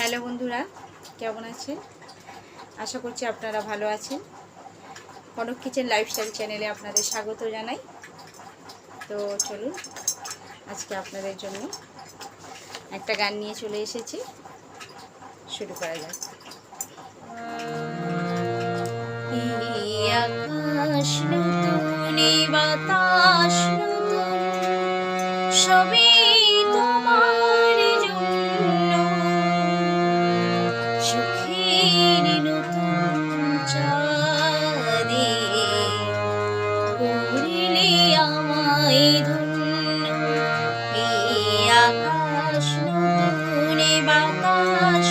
Hello বন্ধুরা, কেমন আছেন? আশা করছি আপনারা ভালো আছেন। কনক কিচেন লাইফস্টাইল চ্যানেলে আপনাদের স্বাগত জানাই। তো চলুন, আজকে আপনাদের জন্য একটা গান নিয়ে চলে এসেছি। শুরু করা যাক। সবই নয় ধন্য। এই আকাশ নতুন বাতাস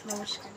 নমস্কার